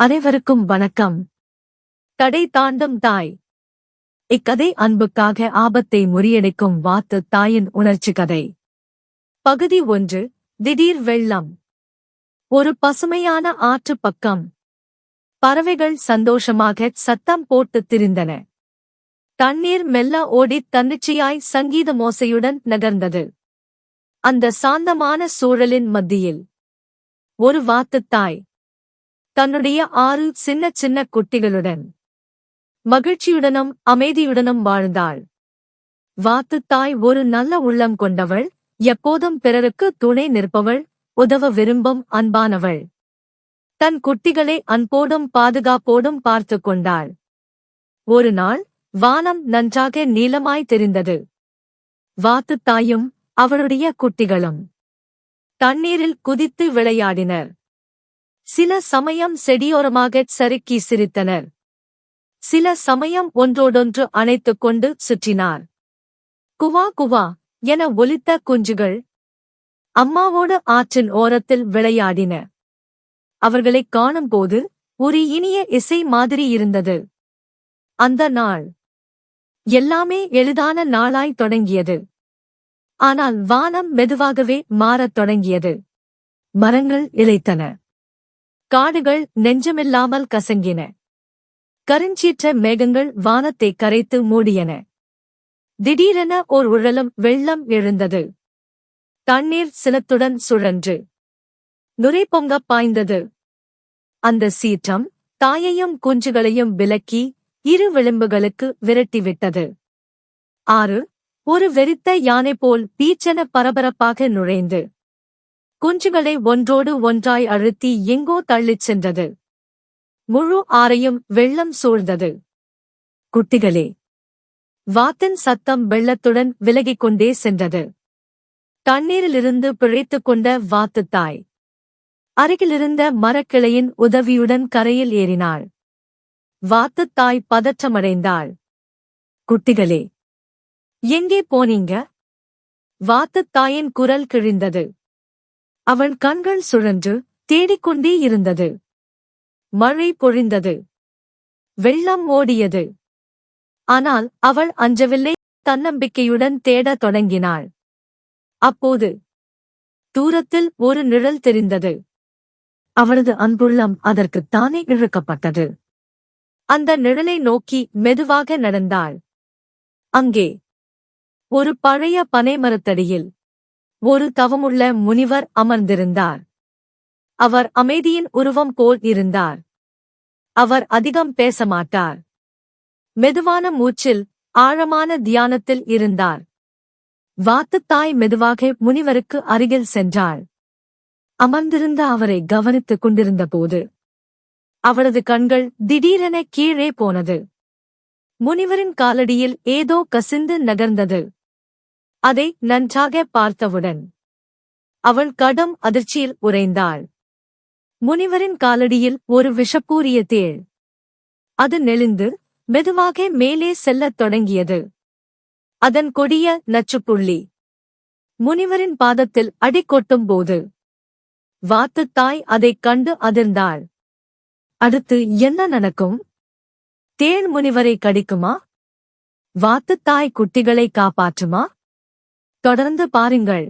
அனைவருக்கும் வணக்கம். தடை தாண்டும் தாய். இக்கதை அன்புக்காக ஆபத்தை முறியடிக்கும் வாத்து தாயின் உணர்ச்சி கதை. பகுதி ஒன்று திடீர் வெள்ளம். ஒரு பசுமையான ஆற்று பக்கம். பறவைகள் சந்தோஷமாக சத்தம் போட்டு திரிந்தன. தண்ணீர் மெல்ல ஓடித் தன்னிச்சையாய் சங்கீத மோசையுடன் நகர்ந்தது. அந்த சாந்தமான சூழலின் மத்தியில். ஒரு வாத்துத் தாய். தன்னுடைய ஆறு சின்ன சின்ன குட்டிகளுடன் மகிழ்ச்சியுடனும் அமைதியுடனும் வாழ்ந்தாள். வாத்துத் தாய் ஒரு நல்ல உள்ளம் கொண்டவள் எப்போதும் பிறருக்கு துணை நிற்பவள் உதவ விரும்பும் அன்பானவள். தன் குட்டிகளை அன்போடும் பாதுகாப்போடும் பார்த்துக் கொண்டாள். ஒரு நாள் வானம் நன்றாக நீளமாய் தெரிந்தது. வாத்துத் தாயும் அவளுடைய குட்டிகளும் தண்ணீரில் குதித்து விளையாடினர். சில சமயம் செடியோரமாகச் சறுக்கி சிரித்தனர். சில சமயம் ஒன்றோடொன்று அணைத்துக் கொண்டு சுற்றினார். குவா குவா என ஒலித்த குஞ்சுகள் அம்மாவோடு ஆற்றின் ஓரத்தில் விளையாடின. அவர்களைக் காணும்போது ஒரு இனிய இசை மாதிரி இருந்தது. அந்த நாள் எல்லாமே எளிதான நாளாய் தொடங்கியது. ஆனால் வானம் மெதுவாகவே மாறத் தொடங்கியது. மரங்கள் இளைத்தன காடுகள் நெஞ்சமில்லாமல் கசங்கின. கருஞ்சீற்ற மேகங்கள் வானத்தை கரைத்து மூடியன. திடீரென ஓர் உழலும் வெள்ளம் எழுந்தது. தண்ணீர் சினத்துடன் சுழன்று. நுரை பொங்க பாய்ந்தது. அந்த சீற்றம் தாயையும் குஞ்சுகளையும் விலக்கி இரு விளிம்புகளுக்கு விரட்டிவிட்டது. ஆறு ஒரு வெறித்த யானை போல் பீச்சென பரபரப்பாக நுழைந்து. குஞ்சுகளை ஒன்றோடு ஒன்றாய் அழுத்தி எங்கோ தள்ளிச் சென்றது. முழு ஆறையும் வெள்ளம் சூழ்ந்தது. குட்டிகளே வாத்தின் சத்தம் வெள்ளத்துடன் விலகிக் கொண்டே சென்றது. தண்ணீரிலிருந்து பிழைத்துக் கொண்ட வாத்துத் தாய் அருகிலிருந்த மரக்கிளையின் உதவியுடன் கரையில் ஏறினாள். வாத்துத் தாய் பதற்றமடைந்தாள். குட்டிகளே எங்கே போனீங்க? வாத்துத் தாயின் குரல் கிழிந்தது. அவன் கண்கள் சுழன்று தேடிக்கொண்டே இருந்தது. மழை பொழிந்தது. வெள்ளம் ஓடியது. ஆனால் அவள் அஞ்சவில்லை தன்னம்பிக்கையுடன் தேடத் தொடங்கினாள். அப்போது தூரத்தில் ஒரு நிழல் தெரிந்தது. அவளது அன்புள்ளம் அதற்குத் தானே இழுக்கப்பட்டது. அந்த நிழலை நோக்கி மெதுவாக நடந்தாள். அங்கே ஒரு பழைய பனைமரத்தடியில் ஒரு தவமுள்ள முனிவர் அமர்ந்திருந்தார். அவர் அமைதியின் உருவம் போல் இருந்தார். அவர் அதிகம் பேச மாட்டார் மெதுவான மூச்சில் ஆழமான தியானத்தில் இருந்தார். வாத்துத்தாய் மெதுவாக முனிவருக்கு அருகில் சென்றாள். அமர்ந்திருந்த அவரை கவனித்துக் கொண்டிருந்த போது அவளது கண்கள் திடீரென கீழே போனது. முனிவரின் காலடியில் ஏதோ கசிந்து நகர்ந்தது. அதை நன்றாக பார்த்தவுடன் அவள் கடும் அதிர்ச்சியில் உறைந்தாள். முனிவரின் காலடியில் ஒரு விஷப்பூரிய தேள். அது நெளிந்து மெதுவாக மேலே செல்லத் தொடங்கியது. அதன் கொடிய நச்சுப்புள்ளி. முனிவரின் பாதத்தில் அடிக்கொட்டும் போது வாத்துத் தாய் அதைக் கண்டு அதிர்ந்தாள். அடுத்து என்ன நடக்கும்? தேள் முனிவரை கடிக்குமா? வாத்துத் தாய் குட்டிகளை காப்பாற்றுமா? தொடர்ந்து பாருங்கள்.